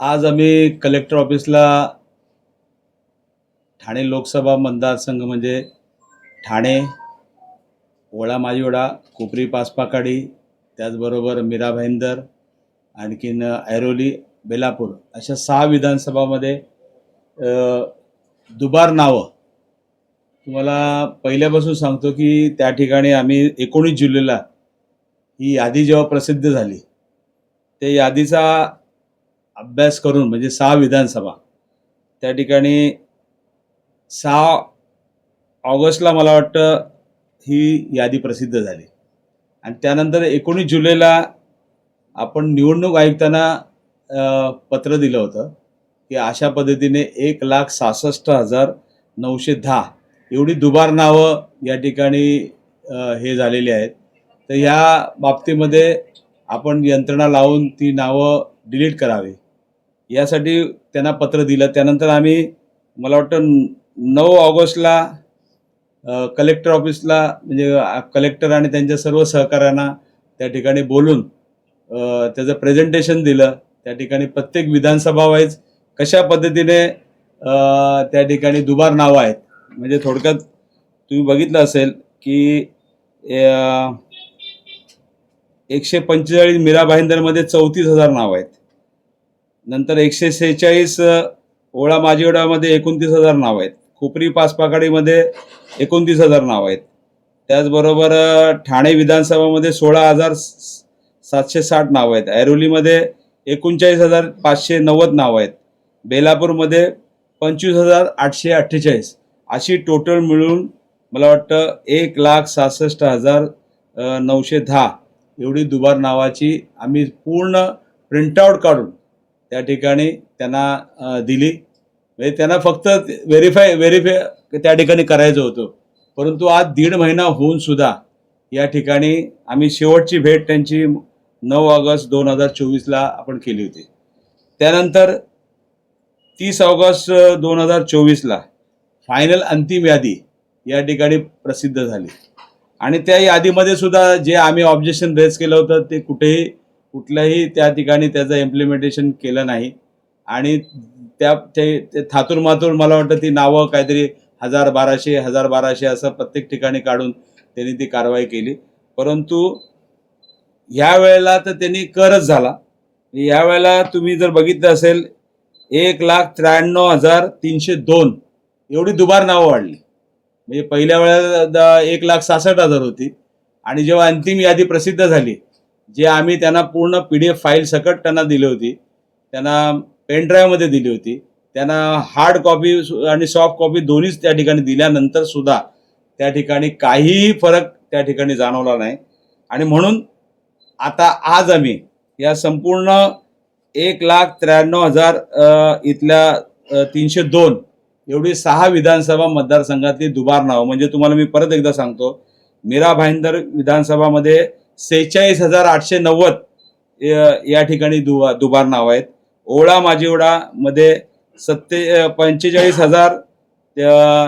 आज आम्ही कलेक्टर ऑफिसला ठाणे लोकसभा मतदारसंघ म्हणजे ठाणे ओळा माजिवडा कोपरी पाचपाकाडी त्याचबरोबर मीरा भाईंदर आणखीन ऐरोली बेलापूर अशा सहा विधानसभामध्ये दुबार नावं. तुम्हाला पहिल्यापासून सांगतो की त्या ठिकाणी आम्ही एकोणीस जुलैला ही यादी जेव्हा प्रसिद्ध झाली त्या यादीचा अभ्यास करून म्हणजे सहा विधानसभा. त्या ठिकाणी सहा ऑगस्टला मला वाटतं ही यादी प्रसिद्ध झाली. आणि त्यानंतर एकोणीस जुलैला आपण निवडणूक आयुक्तांना पत्र दिलं होतं की अशा पद्धतीने एक लाख सहासष्ट हजार नऊशे दहा एवढी दुबार नावं या ठिकाणी हे झालेली आहेत. तर ह्या बाबतीमध्ये आपण यंत्रणा लावून ती नावं डिलीट करावी. यासाठी त्यांना पत्र दिलं. त्यानंतर आम्ही मला वाटतं नऊ ऑगस्टला कलेक्टर ऑफिसला म्हणजे कलेक्टर आणि त्यांच्या सर्व सहकाऱ्यांना त्या ठिकाणी बोलून त्याचं प्रेझेंटेशन दिलं. त्या ठिकाणी प्रत्येक विधानसभा वाईज कशा पद्धतीने त्या ठिकाणी दुबार नावं आहेत. म्हणजे थोडक्यात तुम्ही बघितलं असेल की एकशे पंचेचाळीस मीरा भाईंदरमध्ये चौतीस हजार नावं आहेत. नंतर एकशे सेहेचाळीस ओळा ओळा माजिवडामध्ये एकोणतीस हजार नावं आहेत. खोपरी पाचपाकाडीमध्ये एकोणतीस हजार नावं आहेत. त्याचबरोबर ठाणे विधानसभामध्ये सोळा हजार स- सातशे साठ नावं आहेत. ऐरोलीमध्ये एकोणचाळीस हजार पाचशे नव्वद नावं आहेत. बेलापूरमध्ये पंचवीस हजार आठशे अठ्ठेचाळीस. अशी टोटल मिळून मला वाटतं एक लाख सहासष्ट हजार नऊशे दहा एवढी दुबार नावाची आम्ही पूर्ण प्रिंटआउट काढून त्या ठिकाणी त्यांना दिली. म्हणजे त्यांना फक्त व्हेरीफाय व्हेरीफाय त्या ठिकाणी करायचं होतं. परंतु आज दीड महिना होऊन सुद्धा या ठिकाणी आम्ही शेवटची भेट त्यांची नऊ ऑगस्ट दोन हजार चोवीसला आपण केली होती. त्यानंतर तीस ऑगस्ट दोन हजार चोवीसला फायनल अंतिम यादी या ठिकाणी प्रसिद्ध झाली. आणि त्या यादीमध्ये सुद्धा जे आम्ही ऑब्जेक्शन रेज केलं होतं ते कुठेही कुठल्याही त्या ठिकाणी त्याचं इम्प्लिमेंटेशन केलं नाही. आणि त्या ते ते थातूर मातूर मला वाटतं ती नावं काहीतरी हजार बाराशे हजार बाराशे असं प्रत्येक ठिकाणी काढून त्यांनी ती कारवाई केली. परंतु ह्या वेळेला तर त्यांनी करच झाला. यावेळेला तुम्ही जर बघितलं असेल एक लाख त्र्याण्णव हजार तीनशे दोन एवढी दुबार नावं वाढली. म्हणजे पहिल्या वेळेला द- एक लाख सहासष्ट हजार होती. आणि जेव्हा अंतिम यादी प्रसिद्ध झाली जे आम्ही त्यांना पूर्ण पी डी एफ फाईल सकट त्यांना दिली होती त्यांना पेनड्राईव्हमध्ये दिली होती त्यांना हार्ड कॉपी आणि सॉफ्ट कॉपी दोन्हीच त्या ठिकाणी दिल्यानंतर सुद्धा त्या ठिकाणी काहीही फरक त्या ठिकाणी जाणवला नाही. आणि म्हणून आता आज आम्ही या संपूर्ण एक लाख त्र्याण्णव हजार इथल्या तीनशे दोन एवढी सहा विधानसभा मतदारसंघातली दुबार नावं. म्हणजे तुम्हाला मी परत एकदा सांगतो मीरा भाईंदर विधानसभामध्ये सेहेचाळीस हजार आठशे नव्वद या- या ठिकाणी दुबा दुबार नाव आहेत. ओळा माजिवडामध्ये सत्ते पंचेचाळीस हजार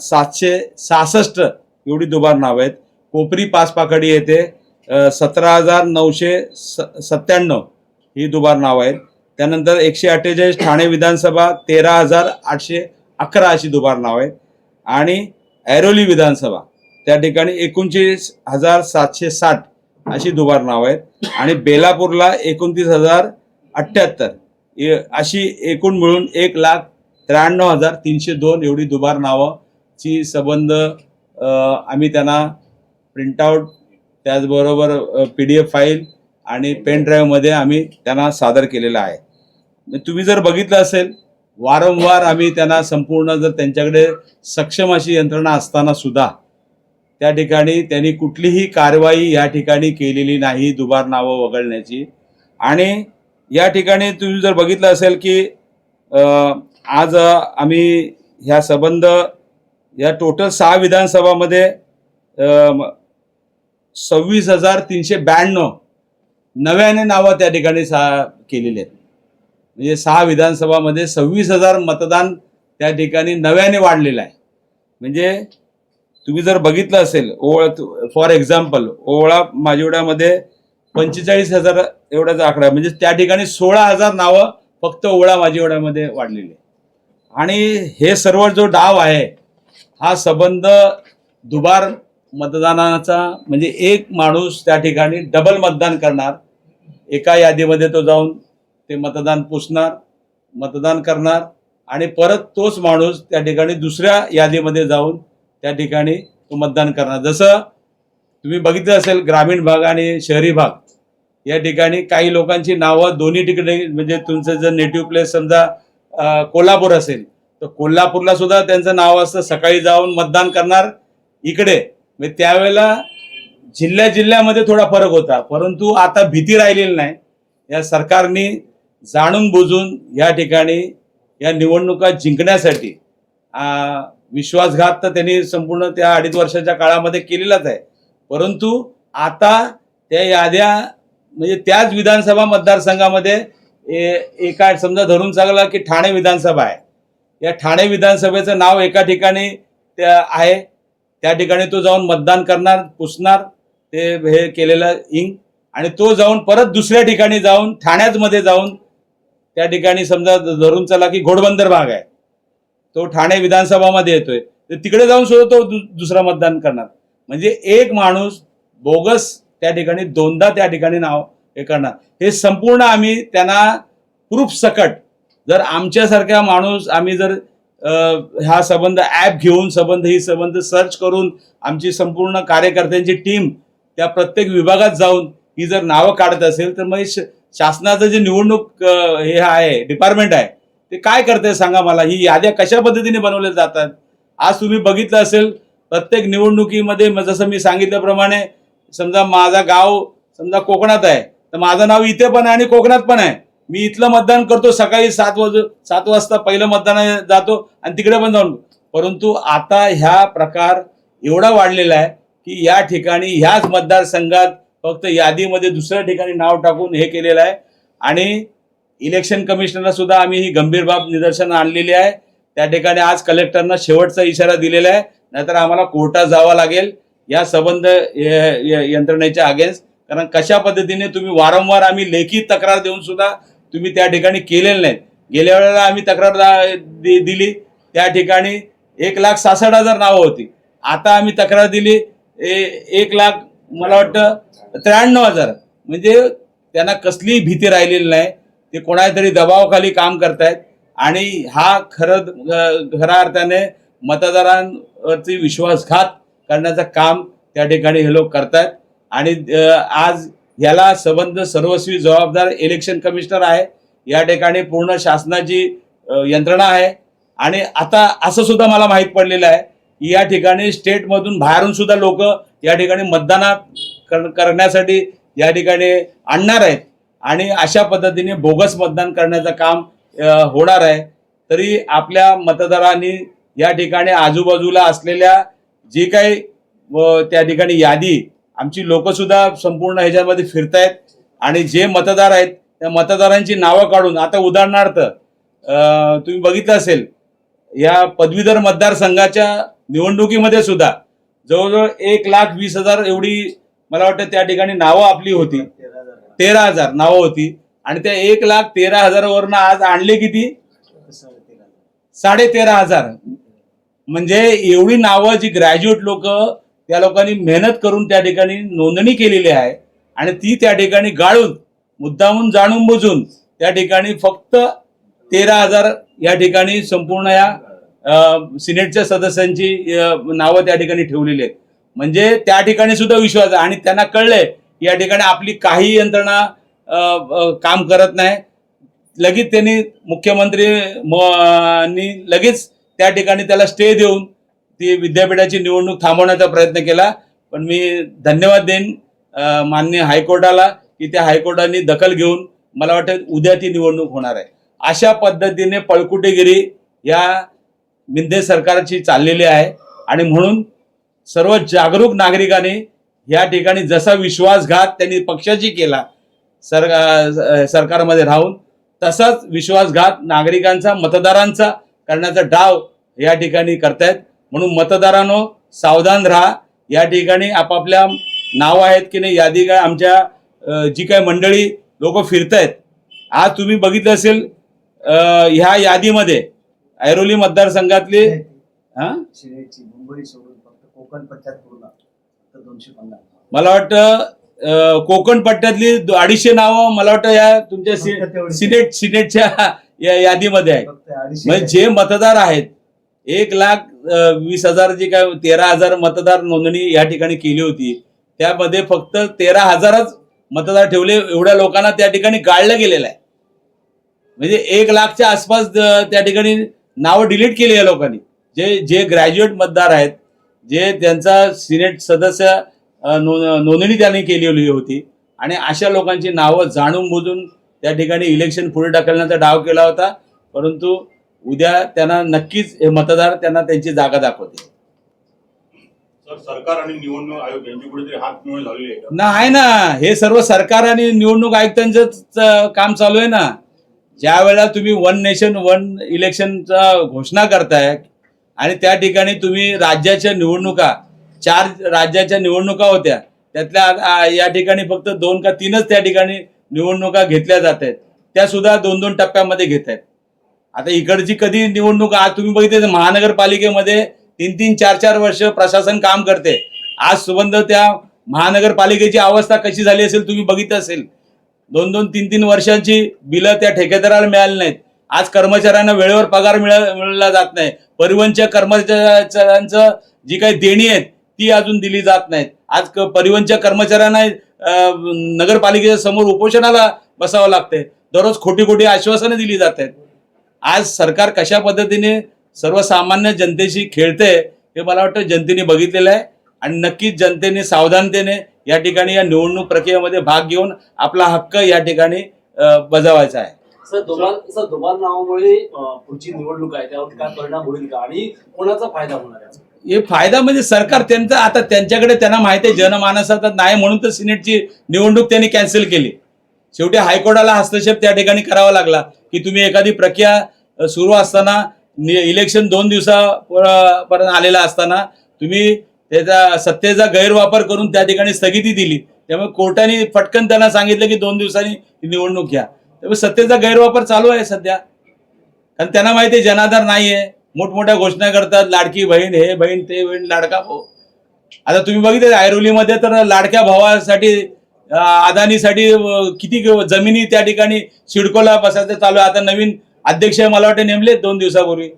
सातशे सहासष्ट एवढी दुबार नाव आहेत. कोपरी पाचपाकडी येथे सतरा हजार नऊशे स सत्त्याण्णव ही दुबार नाव आहेत. त्यानंतर एकशे अठ्ठेचाळीस ठाणे विधानसभा तेरा हजार आठशे अकरा अशी दुबार नाव आहेत. आणि ऐरोली विधानसभा त्या ठिकाणी एकोणचाळीस हजार सातशे साठ अशी दुबार नाव आहेत. आणि बेलापूरला एकोणतीस हजार अठ्ठ्याहत्तर अशी एकूण मिळून एक लाख त्र्याण्णव हजार तीनशे दोन एवढी दुबार नावाची संबंध आम्ही त्यांना प्रिंटआउट त्याचबरोबर पी डी एफ फाईल आणि पेन ड्राईव्हमध्ये आम्ही त्यांना सादर केलेला आहे. तुम्ही जर बघितलं असेल वारंवार आम्ही त्यांना संपूर्ण जर त्यांच्याकडे सक्षम अशी यंत्रणा असताना सुद्धा त्या ठिकाणी त्यांनी कुठलीही कारवाई या ठिकाणी केलेली नाही दुबार नावं वगळण्याची. आणि या ठिकाणी तुम्ही जर बघितलं असेल की आज आम्ही ह्या संबंध या टोटल सहा विधानसभामध्ये सव्वीस हजार तीनशे ब्याण्णव नव्याने नावं त्या ठिकाणी सा केलेली आहेत. म्हणजे सहा विधानसभामध्ये सव्वीस हजार मतदान त्या ठिकाणी नव्याने वाढलेलं आहे. म्हणजे तुम्ही जर बघितलं असेल ओळ फॉर एक्झाम्पल ओवळा माजिवड्यामध्ये पंचेचाळीस हजार एवढ्याचा आकडा म्हणजे त्या ठिकाणी सोळा हजार नावं फक्त ओवळा माजिवड्यामध्ये वाढलेली आहे आणि हे सर्व जो डाव आहे हा संबंध दुबार मतदानाचा म्हणजे एक माणूस त्या ठिकाणी डबल मतदान करणार. एका यादीमध्ये तो जाऊन ते मतदान पुसणार मतदान करणार. आणि परत तोच माणूस त्या ठिकाणी दुसऱ्या यादीमध्ये जाऊन त्या ठिकाणी तो मतदान करणार. जसं तुम्ही बघितलं असेल ग्रामीण भाग आणि शहरी भाग या ठिकाणी काही लोकांची नावं दोन्ही ठिकाणी म्हणजे तुमचं जर नेटिव्ह प्लेस समजा कोल्हापूर असेल तर कोल्हापूरला सुद्धा त्यांचं नाव असतं सकाळी जाऊन मतदान करणार इकडे. म्हणजे त्यावेळेला जिल्ह्या जिल्ह्यामध्ये थोडा फरक होता परंतु आता भीती राहिलेली नाही. या सरकारने जाणून बुजून या ठिकाणी या निवडणुका जिंकण्यासाठी विश्वासघात तर त्यांनी संपूर्ण त्या अडीच वर्षाच्या काळामध्ये केलेलाच आहे. परंतु आता त्या याद्या म्हणजे त्याच विधानसभा मतदारसंघामध्ये ए- एका समजा धरून सांगला की ठाणे विधानसभा आहे. या ठाणे विधानसभेचं नाव एका ठिकाणी त्या आहे. त्या ठिकाणी तो जाऊन मतदान करणार पुसणार ते हे केलेलं इंक. आणि तो जाऊन परत दुसऱ्या ठिकाणी जाऊन ठाण्यामध्ये जाऊन त्या ठिकाणी समजा धरून चला की घोडबंदर भाग आहे. तो ठाणे विधानसभामध्ये येतोय. तर तिकडे जाऊन सुद्धा तो दु- दुसरा मतदान करणार. म्हणजे एक माणूस बोगस त्या ठिकाणी दोनदा त्या ठिकाणी नाव हे करणार. हे संपूर्ण आम्ही त्यांना प्रूफ सकट. जर आमच्यासारख्या माणूस आम्ही जर हा संबंध ॲप घेऊन संबंध ही संबंध सर्च करून आमची संपूर्ण कार्यकर्त्यांची टीम त्या प्रत्येक विभागात जाऊन ही जर नावं काढत असेल तर मग शासनाचं जे निवडणूक हे आहे डिपार्टमेंट आहे ते काय करते सांगा मला? ही याद्या कशा पद्धतीने बनवल्या जातात? आज तुम्ही बघितलं असेल प्रत्येक निवडणुकीमध्ये जसं मी सांगितल्याप्रमाणे समजा माझा गाव समजा कोकणात आहे तर माझं नाव इथे पण आहे आणि कोकणात पण आहे. मी इथलं मतदान करतो सकाळी सात वाज सात वाजता पहिलं मतदान जातो आणि तिकडे पण जाऊन. परंतु आता ह्या प्रकार एवढा वाढलेला आहे की या ठिकाणी ह्याच मतदारसंघात फक्त यादीमध्ये दुसऱ्या ठिकाणी नाव टाकून हे केलेलं आहे. आणि इलेक्शन कमिशनरला सुद्धा आम्ही ही गंभीर बाब निदर्शन आणलेली आहे. त्या ठिकाणी आज कलेक्टरना शेवटचा इशारा दिलेला आहे. नाहीतर आम्हाला कोर्टात जावं लागेल. या संबंध य- य- यंत्रणेच्या अगेन्स्ट कारण कशा पद्धतीने तुम्ही वारंवार आम्ही लेखी तक्रार देऊन सुद्धा तुम्ही त्या ठिकाणी केलेलं नाहीत. गेल्या वेळेला आम्ही तक्रार दि- दिली. त्या ठिकाणी एक लाख सासष्ट हजार नावं होती. आता आम्ही तक्रार दिली. ए- एक लाख मला वाटतं त्र्याण्णव हजार. म्हणजे त्यांना कसलीही भीती राहिलेली नाही. ते कोणातरी दबावाखाली काम करतायत. आणि हा खरं खऱ्या अर्थाने मतदारांवरती विश्वासघात करण्याचं काम त्या ठिकाणी हे लोक करतायत. आणि आज याला संबंध सर्वस्वी जबाबदार इलेक्शन कमिशनर आहे. या ठिकाणी पूर्ण शासनाची यंत्रणा आहे. आणि आता असं सुद्धा मला माहीत पडलेलं आहे की या ठिकाणी स्टेटमधून बाहेरून सुद्धा लोक या ठिकाणी मतदानात कर- करण्यासाठी या ठिकाणी आणणार आहेत. आणि अशा पद्धतीने बोगस मतदान करण्याचं काम होणार आहे. तरी आपल्या मतदारांनी या ठिकाणी आजूबाजूला असलेल्या जी काही व त्या ठिकाणी यादी आमची लोकसुद्धा संपूर्ण ह्याच्यामध्ये फिरतायत. आणि जे मतदार आहेत त्या मतदारांची नावं काढून आता उदाहरणार्थ तुम्ही बघितलं असेल या पदवीधर मतदारसंघाच्या निवडणुकीमध्ये सुद्धा जवळजवळ एक लाख वीस हजार एवढी मला वाटतं त्या ठिकाणी नावं आपली होती. तेरा हजार नावं होती. आणि त्या एक लाख तेरा हजारावरनं आज आणले किती? साडे तेरा हजार. म्हणजे एवढी नावं जी ग्रॅज्युएट लोक त्या लोकांनी मेहनत करून त्या ठिकाणी नोंदणी केलेली आहे. आणि ती त्या ठिकाणी गाळून मुद्दामून जाणून बुजून त्या ठिकाणी फक्त तेरा हजार या ठिकाणी संपूर्ण या सिनेटच्या सदस्यांची नावं त्या ठिकाणी ठेवलेली आहेत. म्हणजे त्या ठिकाणी सुद्धा विश्वास आहे. आणि त्यांना कळलंय या ठिकाणी आपली काही यंत्रणा काम करत नाही. लगेच त्यांनी मुख्यमंत्री म- नी लगेच त्या ठिकाणी त्याला स्टे देऊन ती विद्यापीठाची निवडणूक थांबवण्याचा प्रयत्न केला. पण मी धन्यवाद देईन माननीय हायकोर्टाला की त्या हायकोर्टाने दखल घेऊन मला वाटतं उद्या ती निवडणूक होणार आहे. अशा पद्धतीने पळकुटेगिरी या मिंदे सरकारची चाललेली आहे. आणि म्हणून सर्व जागरूक नागरिकांनी या ठिकाणी जसा विश्वासघात त्यांनी पक्षाची केला सर सरकारमध्ये राहून तसाच विश्वासघात नागरिकांचा मतदारांचा करण्याचा डाव या ठिकाणी करतायत. म्हणून मतदारांनो सावधान राहा. या ठिकाणी आपापल्या नाव आहेत की नाही यादी काय आमच्या जी काय मंडळी लोक फिरतायत. आज तुम्ही बघितलं असेल ह्या यादीमध्ये ऐरोली मतदारसंघातली हा? मुंबई सोडून फक्त कोकण मला वाटतं कोकण पट्ट्यातली अडीचशे नावं मला वाटतं या तुमच्या. सिनेट सिनेटच्या या यादीमध्ये आहे फक्त अडीचशे म्हणजे जे मतदार आहेत एक लाख वीस हजार जी काय तेरा हजार मतदार नोंदणी या ठिकाणी केली होती. त्यामध्ये फक्त तेरा हजारच मतदार ठेवले एवढ्या लोकांना त्या ठिकाणी गाळलं गेलेलं आहे. म्हणजे एक लाखच्या आसपास त्या ठिकाणी नावं डिलीट केली या लोकांनी. जे जे ग्रॅज्युएट मतदार आहेत जे त्यांचा सिनेट सदस्य नोंदणी त्यांनी केलेली होती. आणि अशा लोकांची नावं जाणून बुजून त्या ठिकाणी इलेक्शन पुढे ढकलण्याचा डाव केला होता. परंतु उद्या त्यांना नक्कीच हे मतदार त्यांना त्यांची जागा दाखवते सर सरकार आणि निवडणूक आयोग यांची कुठेतरी हात मिळून झालेली आहे का? ना आहे ना. हे सर्व सरकार आणि निवडणूक आयुक्तांचं काम चालू आहे ना. ज्या वेळेला तुम्ही वन नेशन वन इलेक्शनचा घोषणा करताय आणि त्या ठिकाणी तुम्ही राज्याच्या निवडणुका चार राज्याच्या निवडणुका होत्या. त्यातल्या या ठिकाणी फक्त दोन का तीनच त्या ठिकाणी निवडणुका घेतल्या जात आहेत. त्या सुद्धा दोन दोन टप्प्यामध्ये घेत आहेत. आता इकडची कधी निवडणूक आज तुम्ही बघितले तर महानगरपालिकेमध्ये तीन तीन चार चार वर्ष प्रशासन काम करते. आज सुबंध त्या महानगरपालिकेची अवस्था कशी झाली असेल तुम्ही बघितलं असेल. दोन दोन तीन तीन वर्षांची बिलं त्या ठेकेदाराला मिळाली नाहीत. आज कर्मचाऱ्यांना वेळेवर पगार मिळ मिळला जात नाही. परिवहनच्या कर्मचाऱ्यांचं जी काही देणी आहेत ती अजून दिली जात नाहीत. आज क- परिवहनच्या कर्मचाऱ्यांना नगरपालिकेच्या समोर उपोषणाला बसावं लागतंय. दररोज खोटी खोटी आश्वासनं दिली जात आहेत. आज सरकार कशा पद्धतीने सर्वसामान्य जनतेशी खेळते हे मला वाटतं जनतेने बघितलेलं आहे. आणि नक्कीच जनतेने सावधानतेने या ठिकाणी या निवडणूक प्रक्रियेमध्ये भाग घेऊन आपला हक्क या ठिकाणी बजावायचा आहे. सर दोबाल सर नावामुळे पुढची निवडणूक आहे त्यावर काय परिणाम होईल का? आणि कोणाचा फायदा होणार आहे? हे फायदा म्हणजे सरकार त्यांचा आता त्यांच्याकडे त्यांना माहिती आहे जनमानसात नाही म्हणून तर सिनेटची निवडणूक त्यांनी कॅन्सल केली. शेवटी हायकोर्टाला हस्तक्षेप त्या ठिकाणी करावा लागला की तुम्ही एखादी प्रक्रिया सुरू असताना इलेक्शन दोन दिवसापर्यंत आलेला असताना तुम्ही त्याचा सत्तेचा गैरवापर करून त्या ठिकाणी स्थगिती दिली. त्यामुळे कोर्टाने फटकन त्यांना सांगितलं की दोन दिवसांनी निवडणूक घ्या. त्यामुळे सत्तेचा गैरवापर चालू आहे सध्या. कारण त्यांना माहिती आहे जनाधार नाहीये. मोठमोठ्या घोषणा करतात लाडकी बहीण हे बहीण ते बहीण लाडका भाऊ. आता तुम्ही बघितले ऐरोलीमध्ये तर लाडक्या भावासाठी अदानीसाठी किती जमिनी त्या ठिकाणी सिडकोला बसायचं चालू आहे. आता नवीन अध्यक्ष मला वाटतं नेमले दोन दिवसापूर्वी.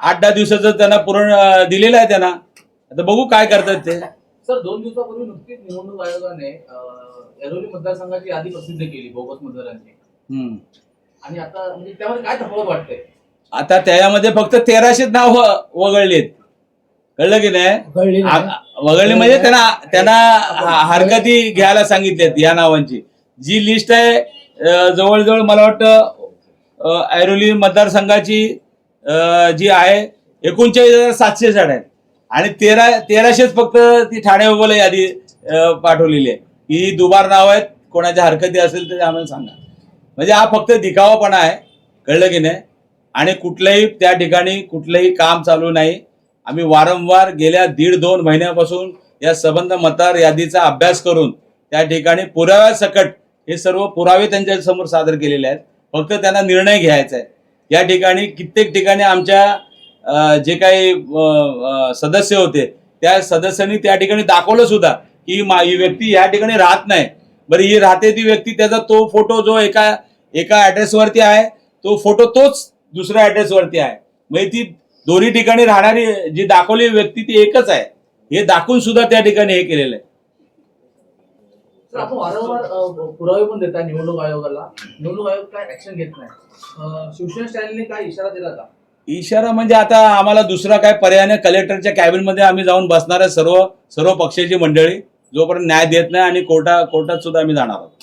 आठ दहा दिवसाचं त्यांना पूर्ण दिलेलं आहे त्यांना. आता बघू काय करतात ते. सर दोन दिवसापूर्वी नुकतीच निवडणूक आयोगाने अं, येरोली मतदारसंघाची यादी प्रसिद्ध केली बोगस मतदारांची. हम्म. आणि आता म्हणजे त्यामध्ये काय तफावत वाटते आता त्यामध्ये फक्त तेराशे नाव वगळलेत. कळलं की नाही? आ- वगळले म्हणजे त्यांना त्यांना ह- हरकती घ्यायला सांगितलेत या नावांची. जी लिस्ट आहे अ, जवळजवळ मला वाटतं अ, ऐरोली मतदारसंघाची अ, जी आहे एकोणचाळीस हजार सातशे साठ आहेत. आणि तेरा तेराशेच फक्त ती ठाणे वगैरे यादी अ, पाठवलेली आहे. ही दुबार नाव आहेत. कोणाच्या हरकती असेल तर आम्हाला सांगा. म्हणजे हा फक्त दिखावापणा आहे. कळलं की नाही? आणि कुठलंही त्या ठिकाणी कुठलंही काम चालू नाही. आम्ही वारंवार गेल्या दीड दोन महिन्यापासून या संबंध मतदार यादीचा अभ्यास करून त्या ठिकाणी पुराव्यासकट हे सर्व पुरावे त्यांच्यासमोर सादर केलेले आहेत. फक्त त्यांना निर्णय घ्यायचा आहे. या ठिकाणी कित्येक ठिकाणी आमच्या जे काही सदस्य होते त्या सदस्यांनी त्या ठिकाणी दाखवलं सुद्धा की ही व्यक्ती या ठिकाणी राहत नाही. बरं ही राहते ती व्यक्ती त्याचा तो फोटो जो एका एका ऍड्रेसवरती आहे तो फोटो तोच दुसऱ्या ऍड्रेसवरती आहे. म्हणजे ती दोन्ही ठिकाणी राहणारी जी दाखवली व्यक्ती ती एकच आहे. हे दाखवून सुद्धा त्या ठिकाणी हे केलेलं आहे. आपण वारंवार पुरावे पण देता निवडणूक आयोगाला. निवडणूक आयोग काय ऍक्शन घेत नाही. शिवसेना स्टॅलिनने काय इशारा दिला का? इशारा म्हणजे आता आम्हाला दुसरा काय पर्याय नाही. कलेक्टरच्या कॅबिनमध्ये आम्ही जाऊन बसणार आहे सर्व सर्व पक्षाची मंडळी. जोपर्यंत न्याय देत नाही आणि कोर्टा कोर्टात सुद्धा आम्ही जाणार आहोत.